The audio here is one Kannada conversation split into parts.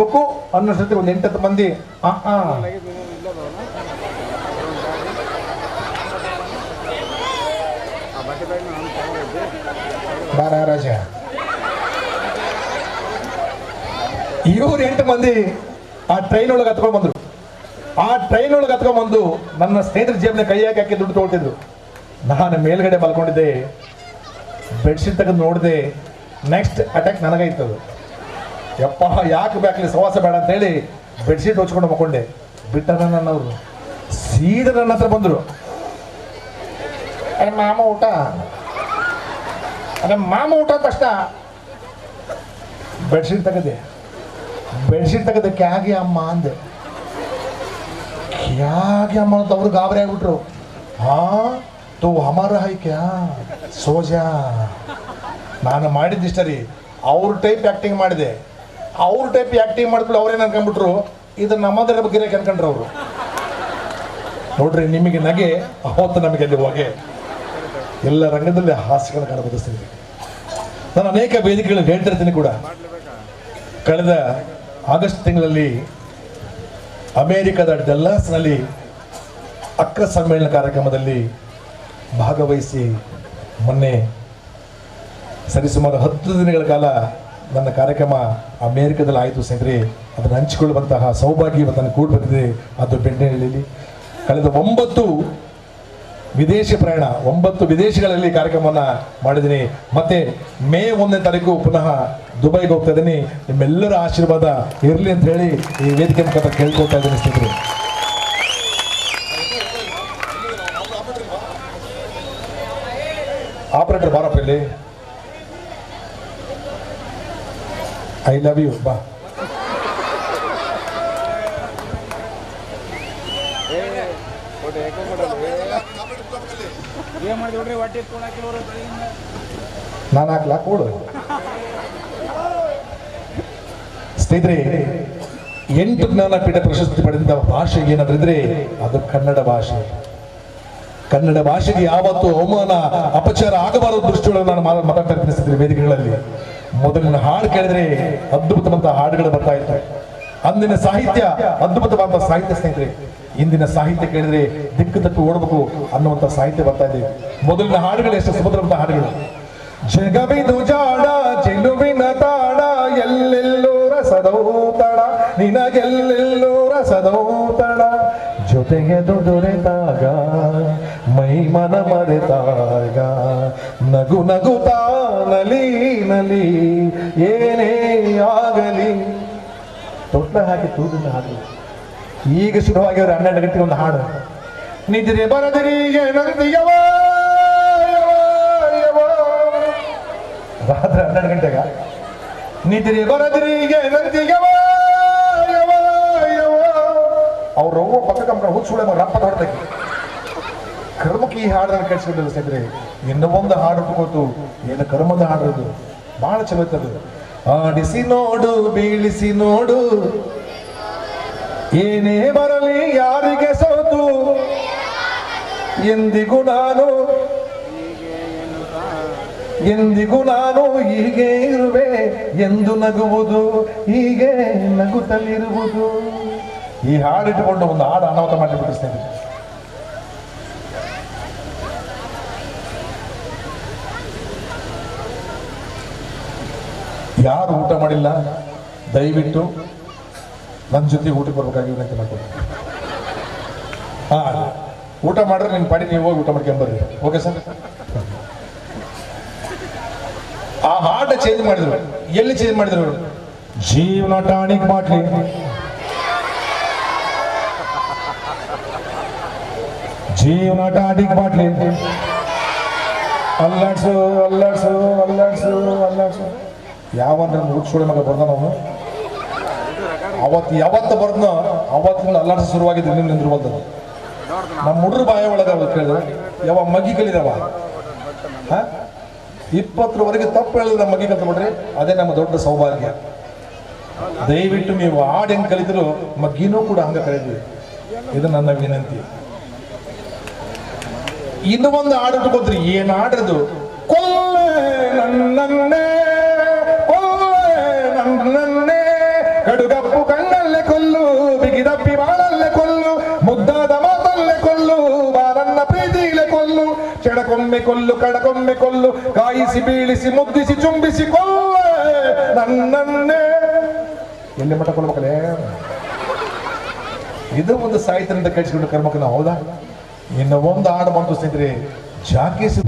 ಬೇಕು ಅನ್ನೋ ಜೊತೆ ಒಂದು ಎಂಟತ್ತು ಮಂದಿ. ಬಾರ ರಾಜ. ಇವ್ರು ಎಂಟು ಮಂದಿ ಆ ಟ್ರೈನ್ ಒಳಗೆ ಹತ್ಕೊಂಡ್ ಬಂದ್ರು. ಆ ಟ್ರೈನ್ ಒಳಗೆ ಹತ್ಕೊಂಡ್ ಬಂದು ನನ್ನ ಸ್ನೇಹಿತರ ಜೇಬ್ನ ಕೈ ಹಾಕಿ ಹಾಕಿ ದುಡ್ಡು ತೊಗೊಳ್ತಿದ್ರು. ನಾನು ಮೇಲ್ಗಡೆ ಮಲ್ಕೊಂಡಿದ್ದೆ. ಬೆಡ್ಶೀಟ್ ತೆಗೆದು ನೋಡಿದೆ. ನೆಕ್ಸ್ಟ್ ಅಟ್ಯಾಕ್ ನನಗಾಯ್ತದು ಯಪ್ಪ, ಯಾಕೆ ಬೇಕಲಿ ಸವಾಸ ಬೇಡ ಅಂತ ಹೇಳಿ ಬೆಡ್ಶೀಟ್ ಹೊಚ್ಕೊಂಡು ಮಕ್ಕೊಂಡೆ. ಬಿಟ್ಟ ನನ್ನವರು. ಸೀದ ನನ್ನ ಹತ್ರ ಬಂದರು. ಅರೆ, ಮಾಮ ಊಟ? ಅರೆ, ಮಾಮ ಊಟ ಕಷ್ಟ ಬೆಡ್ಶೀಟ್ ತೆಗೆದೆ. ಬೆಡ್ಶೀಟ್ ತೆಗದೆ ಕ್ಯಾಗಿ ಅಮ್ಮ ಅಂದೆ. ಕ್ಯಾಗಿ ಅಮ್ಮ ಅಂತ ಅವ್ರು ಗಾಬರಿ ಆಗ್ಬಿಟ್ರು. ಹಾ ತೋ ಹಮಾರ ಹೈಕ್ಯಾ? ಸೋಜಾ? ನಾನು ಮಾಡಿದ್ದಿಷ್ಟ ರೀ ಅವ್ರ ಟೈಪ್ ಆ್ಯಕ್ಟಿಂಗ್ ಮಾಡಿದೆ. ಅವ್ರ ಟೈಪ್ ಆ್ಯಕ್ಟಿಂಗ್ ಮಾಡಿದ್ಬಿಟ್ಟು ಅವ್ರೇನು ಅನ್ಕೊಂಡ್ಬಿಟ್ರು, ಇದು ನಮ್ಮದರ ಬಗ್ಗೆ ಅನ್ಕೊಂಡ್ರು ಅವರು. ನೋಡ್ರಿ, ನಿಮಗೆ ನಗೆ, ಅವತ್ತು ನಮಗೆ ಅಲ್ಲಿ ಹೊಗೆ. ಎಲ್ಲ ರಂಗದಲ್ಲಿ ಹಾಸ್ಯಗಳನ್ನು ಕಾಣಬದಿಸ್ತೀನಿ ನಾನು ಅನೇಕ ವೇದಿಕೆಗಳು ಹೇಳ್ತಿರ್ತೀನಿ ಕೂಡ. ಕಳೆದ ಆಗಸ್ಟ್ ತಿಂಗಳಲ್ಲಿ ಅಮೇರಿಕದ ಡೆಲ್ಲಾಸ್ನಲ್ಲಿ ಅಕ್ರ ಸಮ್ಮೇಳನ ಕಾರ್ಯಕ್ರಮದಲ್ಲಿ ಭಾಗವಹಿಸಿ ಮೊನ್ನೆ ಸರಿಸುಮಾರು ಹತ್ತು ದಿನಗಳ ಕಾಲ ನನ್ನ ಕಾರ್ಯಕ್ರಮ ಅಮೇರಿಕದಲ್ಲಿ ಆಯಿತು ಸ್ನೇಹಿತರೆ. ಅದನ್ನು ಹಂಚಿಕೊಳ್ಳುವಂತಹ ಸೌಭಾಗ್ಯ ಇವತ್ತು ನನಗೆ ಕೂಡ ಬಂದಿದೆ ಅದು ಬೆಣ್ಣೆಹಳ್ಳಿಯಲ್ಲಿ ಕಳೆದ ಒಂಬತ್ತು ವಿದೇಶಿ ಪ್ರಯಾಣ, ಒಂಬತ್ತು ವಿದೇಶಗಳಲ್ಲಿ ಕಾರ್ಯಕ್ರಮವನ್ನು ಮಾಡಿದ್ದೀನಿ. ಮತ್ತೆ ಮೇ ಒಂದನೇ ತಾರೀಕು ಪುನಃ ದುಬೈಗೆ ಹೋಗ್ತಾ ಇದ್ದೀನಿ. ನಿಮ್ಮೆಲ್ಲರ ಆಶೀರ್ವಾದ ಇರಲಿ ಅಂತ ಹೇಳಿ ಈ ವೇದಿಕೆ ಮುಖಾಂತರ ಕೇಳ್ಕೊಳ್ತಾ ಇದ್ದೀನಿ ಸ್ನೇಹಿತರೆ. ಆಪರೇಟರ್ ಬಾರಪ್ಪ ಇಲ್ಲಿ. ಐ ಲವ್ ಯು ಬಾ ನಾನು ಹಾಕ್ಲಾ? ಕೊಡು. ಸ್ನೇಹಿತರೆ, ಎಂಟು ಜ್ಞಾನಪೀಠ ಪ್ರಶಸ್ತಿ ಪಡೆದ ಭಾಷೆ ಏನಾದ್ರಿದ್ರೆ ಅದು ಕನ್ನಡ ಭಾಷೆ. ಕನ್ನಡ ಭಾಷೆಗೆ ಯಾವತ್ತೂ ಅವಮಾನ, ಅಪಚಾರ ಆಗಬಾರದು ದೃಷ್ಟಿಯೊಳಗೆ ನಾನು ಮಾತಾಡ್ತಾ ವೇದಿಕೆಗಳಲ್ಲಿ. ಮೊದಲಿನ ಹಾಡು ಕೇಳಿದ್ರೆ ಅದ್ಭುತವಂತ ಹಾಡುಗಳು ಬರ್ತಾ ಇತ್ತು ಅಂದಿನ ಸಾಹಿತ್ಯ ಅದ್ಭುತವಾದ ಸಾಹಿತ್ಯ ಸ್ನೇಹಿತರೆ, ಇಂದಿನ ಸಾಹಿತ್ಯ ಕೇಳಿದ್ರೆ ದಿಕ್ಕು ತಪ್ಪಿ ಓಡಬೇಕು ಅನ್ನುವಂತ ಸಾಹಿತ್ಯ ಬರ್ತಾ ಇದೆ. ಮೊದಲಿನ ಹಾಡುಗಳು ಎಷ್ಟು ಸುಮಧುರವಂತ ಹಾಡುಗಳು. ಜಗವಿದು ಜಾಡ ಚೆಲುವಿನ ತಾಡ, ಎಲ್ಲೆಲ್ಲೋ ರಸದೌತಣ ನಿನಗೆಲ್ಲೆಲ್ಲೋ ರಸದೌತಣ ಜೊತೆಗೆ ದೊರೆತಾಗ ಮೈ ಮನ ಮರೆತಾಗ, ನಗು ನಗುತ್ತಾ ನಲಿ ನಲಿ, ಏನೇ ಆಗಲಿ. ತೊಟ್ಲ ಹಾಕಿ ತೂದಿನ ಹಾಡು ಈಗ ಶುರುವಾಗಿವ್ರೆ ಹನ್ನೆರಡು ಗಂಟೆಗೆ ಒಂದು ಹಾಡು. ನಿದ್ರೆ ಬರದಿರಿಗೆ ನಂದಿಯವ ರಾತ್ರಿ ಹನ್ನೆರಡು ಗಂಟೆಗ. ನಿದ್ರೆ ಬರದಿರಿ ನಂದಿಯವ ಅವ್ರ ಅವ್ವ ಪಕ್ಕ ಕಮ್ಕೊಂಡು ಹುಚ್ಚುಳೆ ಮಗ ರಪ್ಪ ಕರ್ಮಕ್ಕೆ ಈ ಹಾಡನ್ನು ಕೇಳಿಸ್ಕೊಂಡಿಲ್ಲ ಸ್ನೇಹಿತರೆ ಇನ್ನೂ ಒಂದು ಹಾಡು ಕೂತು ಏನು ಕರ್ಮದ ಹಾಡು ಇದು ಬಹಳ ಚಲೋ ಇರ್ತದೆ ಆಡಿಸಿ ನೋಡು, ಬೀಳಿಸಿ ನೋಡು. ಏನೇ ಬರಲಿ ಯಾರಿಗೆ ಸೋತು? ಎಂದಿಗೂ ನಾನು ಎಂದಿಗೂ ನಾನು ಹೀಗೆ ಇರುವೆ. ಎಂದು ನಗುವುದು, ಹೀಗೆ ನಗುತ್ತಲಿರುವುದು. ಈ ಹಾಡಿಟ್ಟುಕೊಂಡು ಒಂದು ಹಾಡು ಅನಾಹುತ ಮಾಡಿಬಿಟ್ಟು ಸ್ನೇಹಿತರೆ ಯಾರು ಊಟ ಮಾಡಿಲ್ಲ? ದಯವಿಟ್ಟು ನನ್ನ ಜೊತೆ ಊಟಕ್ಕೆ ಬರ್ಬೇಕಾಗಿ ವಿನಂತಿ ಮಾಡ್ಕೊಳ್ತೀನಿ. ಹಾ ಊಟ ಮಾಡಿದ್ರೆ ನಿನ್ನ ಪಾಡಿ ನೀವು ಹೋಗಿ ಊಟ ಮಾಡ್ಕೊಂಬರ್ರಿ ಓಕೆ ಸರ್ ಆ ಹಾಡ ಚೇಂಜ್ ಮಾಡಿದ್ರು. ಎಲ್ಲಿ ಚೇಂಜ್ ಮಾಡಿದ್ರು ಜೀವನ ಟಾನಿಕ್ ಮಾಡ್ಲಿ ಜೀವನ ಟಾನಿಕ್ ಮಾಡ್ಲಿ ಅಲ್ಲಾಡ್ಸು ಅಲ್ಲಾಡ್ಸು ಅಲ್ಲಾಡ್ಸು ಅಲ್ಲಾಡ್ಸು. ಯಾವ ಮುಗಿಸ್ಕೊಳ್ಳಿ ಮಗ ಬರ್ದ ಅವನು ಅವತ್ತು ಯಾವತ್ತು ಬರ್ದ್ನೋ ಅವತ್ತು ಅಲ್ಲಾಡ್ಸ ಶುರುವಾಗಿದ್ದು ನಿಮ್ಮ ನಿಂದ್ರು ನಮ್ಮ ಹುಡುಗ್ರ ಬಾಯ ಒಳಗೆ ಅವ್ರು ಕೇಳಿದ್ರೆ ಯಾವ ಮಗಿ ಕಲಿದವ ಇಪ್ಪತ್ತರವರೆಗೆ ತಪ್ಪು ಹೇಳಿದ್ರೆ ನಮ್ಮ ಮಗಿ ಕಲ್ತ್ಬಿಡ್ರಿ ಅದೇ ನಮ್ಮ ದೊಡ್ಡ ಸೌಭಾಗ್ಯ. ದಯವಿಟ್ಟು ನೀವು ಹಾಡು ಹೆಂಗ್ ಕಲಿದ್ರು ಮಗ್ಗಿನೂ ಕೂಡ ಹಂಗ ಕಲಿದ್ವಿ. ಇದು ನನ್ನ ವಿನಂತಿ. ಇನ್ನು ಒಂದು ಹಾಡು ಇಟ್ಕೊತ್ರಿ. ಏನ್ ಹಾಡ್ರದು? ಕೊಲ್ಲ ನನ್ನನ್ನೇ ಮುದ್ದಾದ ಮಾತಲ್ಲೇ ಕೊಲ್ಲು ಬಾರನ್ನ ಪ್ರೀತಿಯಿಲೆ ಕೊಲ್ಲು, ಕೆಡಕೊಮ್ಮೆ ಕೊಲ್ಲು, ಕಡಕೊಮ್ಮೆ ಕೊಲ್ಲು, ಕಾಯಿಸಿ, ಬೀಳಿಸಿ ಮುದ್ದಿಸಿ ಚುಂಬಿಸಿ ಕೊಲ್ಲ ನನ್ನನ್ನೇ. ಎಲ್ಲಿ ಮಠ ಕೊಲ್ಲಬೇಕಲೇ ಇದು ಒಂದು ಸಾಹಿತ್ಯದಿಂದ ಕಳಿಸಿಕೊಂಡು ಕರ್ಮಕ್ಕೆ ನಾವು, ಹೌದಾ? ಇನ್ನು ಒಂದು ಹಾಡು ಬಂತು ಸ್ನೇಹಿತರೆ ಜಾಕೇಸಿ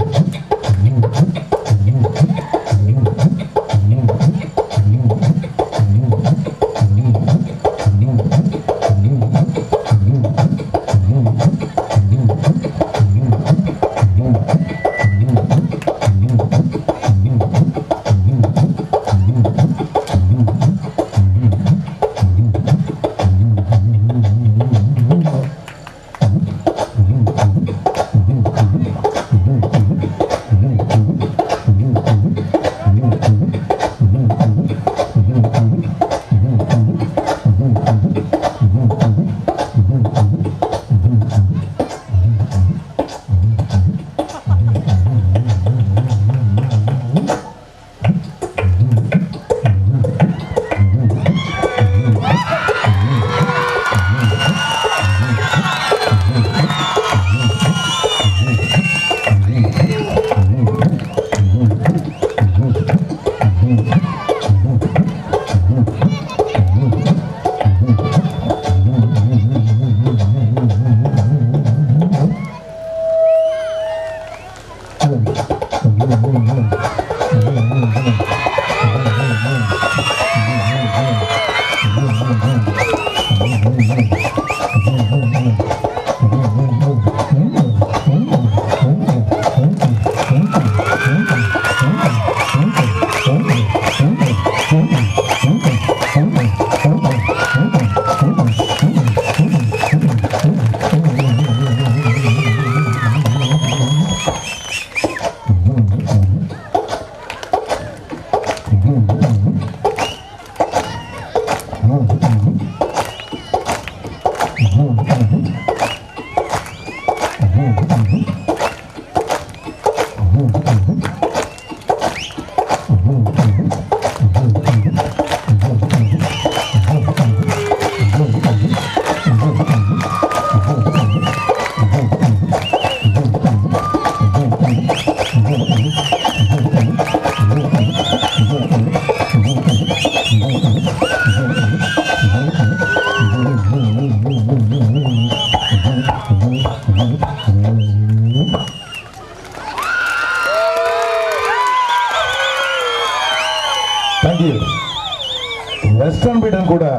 ಕೂಡ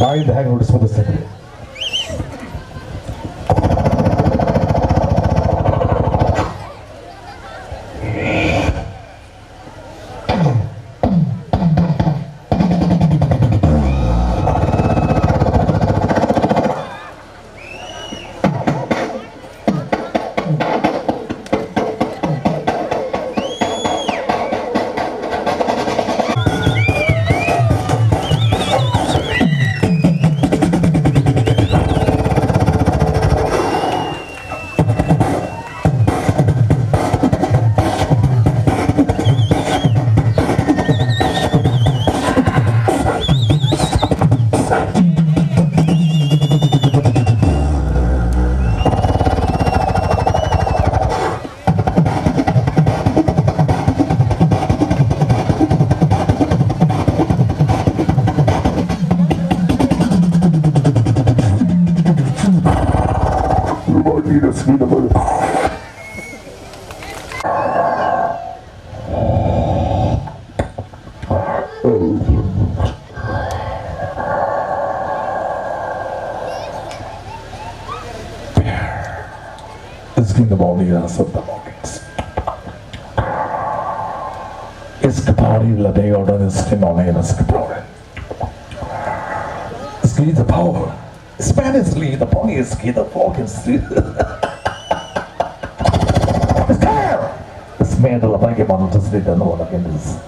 ಬಾಯಿದ ಹಾಗೆ ನುಡಿಸ್ಬೋದು ಸ್ನೇಹಿತರೆ It's ist Liebe. Es ging aber nicht an Sabbamogens. In Escapore. Power. Spanish Spanishly, the polski, the polski. Smedla This man to sleep and all again is.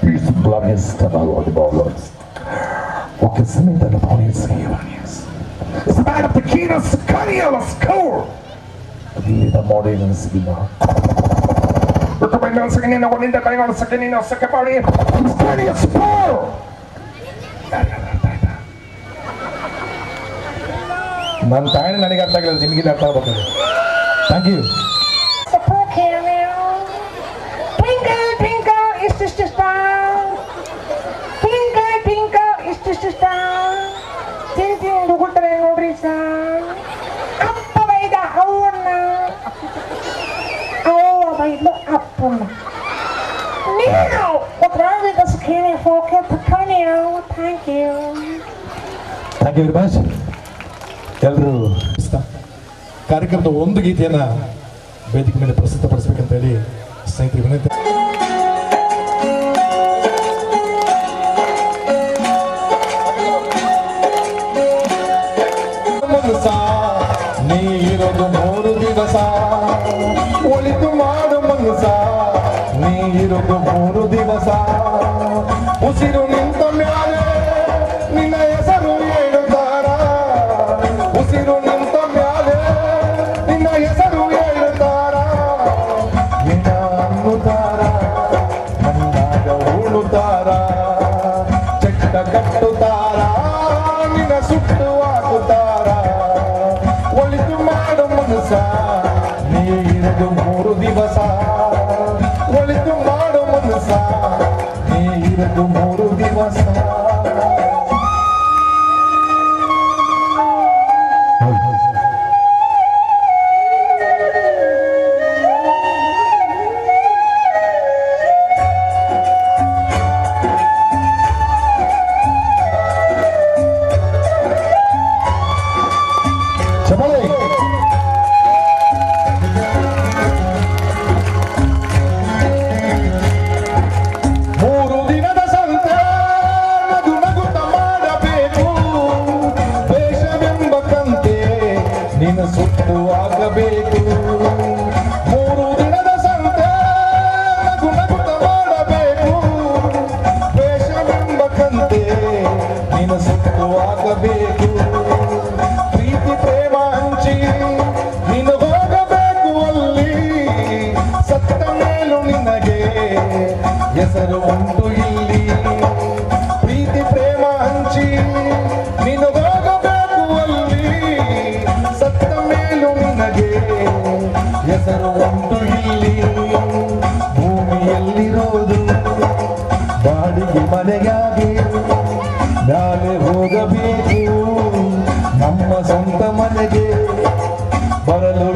He's blogging stuff about the ballers. What is me that the polski is? man of the kinas, kanialas, core! The morning is enough. Recommend on second in the one in the bang on second in a second party. Spanish ball! ನನ್ನ ತಾಯಿ ನನಗೆ ಅರ್ಥ ಆಗಲಿಲ್ಲ ನಿಮಗಿಲ್ಲ ಅರ್ಥ ಆಗ್ಬೇಕು thank you Thank you. Thank you very much. ಎಲ್ಲರೂ ಕಾರ್ಯಕ್ರಮದ ಒಂದು ಗೀತೆಯನ್ನು ವೇದಿಕೆ ಮೇಲೆ ಪ್ರಸ್ತುತಪಡಿಸಬೇಕಂತ ಹೇಳಿ ಸ್ನೇಹಿತರು ವಿನಂತಿ. ನೀರೊಂದು ಮೂರು ದಿವಸ. ಒಳಿತು ಮಾಡು ಮನಸ ನೀರೊಂದು ಮೂರು ದಿವಸ. ಉಸಿರು Tara ಹೋಗಬೇಕು. ಪ್ರೀತಿ ಪ್ರೇಮ ಹಂಚಿ ನೀನು ಹೋಗಬೇಕು ಅಲ್ಲಿ. ಸತ್ತ ಮೇಲೂ ನಿನಗೆ ಹೆಸರು ಉಂಟು ಇಲ್ಲಿ. ಪ್ರೀತಿ ಪ್ರೇಮ ಹಂಚಿ ನೀನು ಹೋಗಬೇಕು ಅಲ್ಲಿ. ಸತ್ತ ಮೇಲೂ ನಿನಗೆ ಹೆಸರು ಉಂಟು ಅಂತ ಮನೆಗೆ ಬರಲು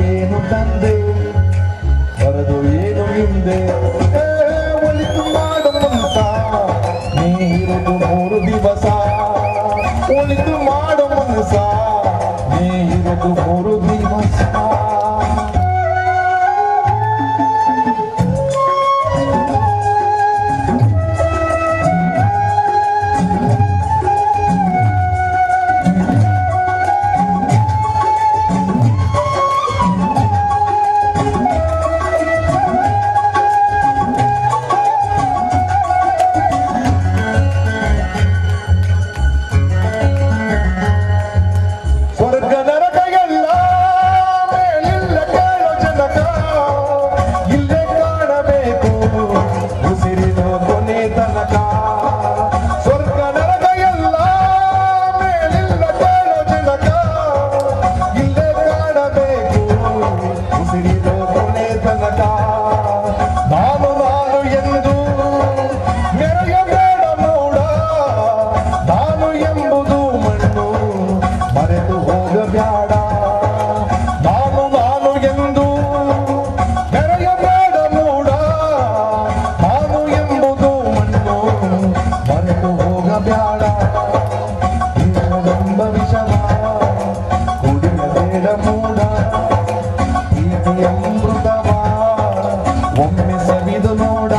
ಸವಿದು ನೋಡ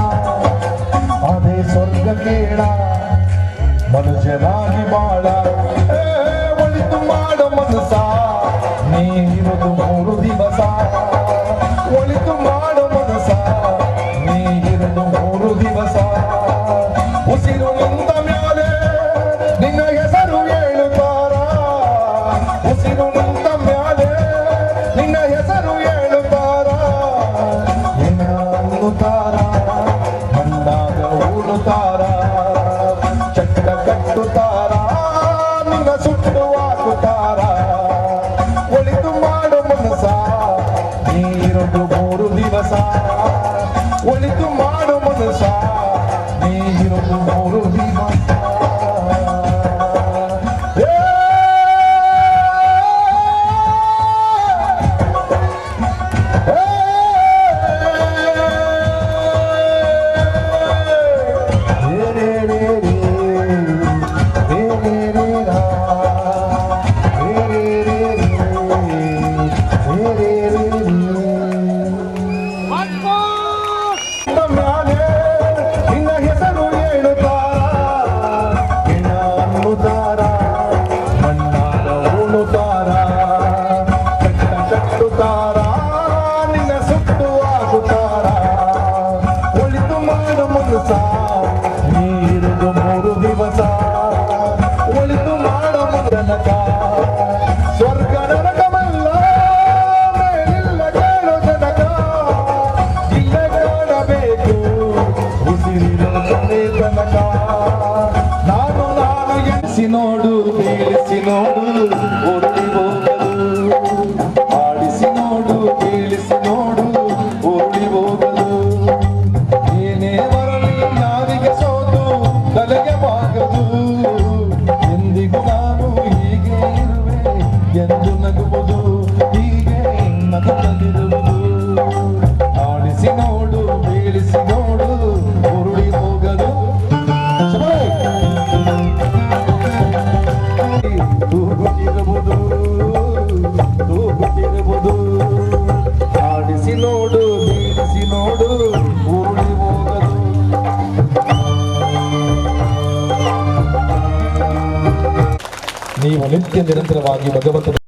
ಅದೇ ಸ್ವರ್ಗ ಕೇಳ ಮನುಷ್ಯನಾಗಿ ಬಾಳ. ಒಳಿತು ಮಾಡ ಮನಸ ನೀ lutar. ನಿರಂತರವಾಗಿ ಭಗವಂತನ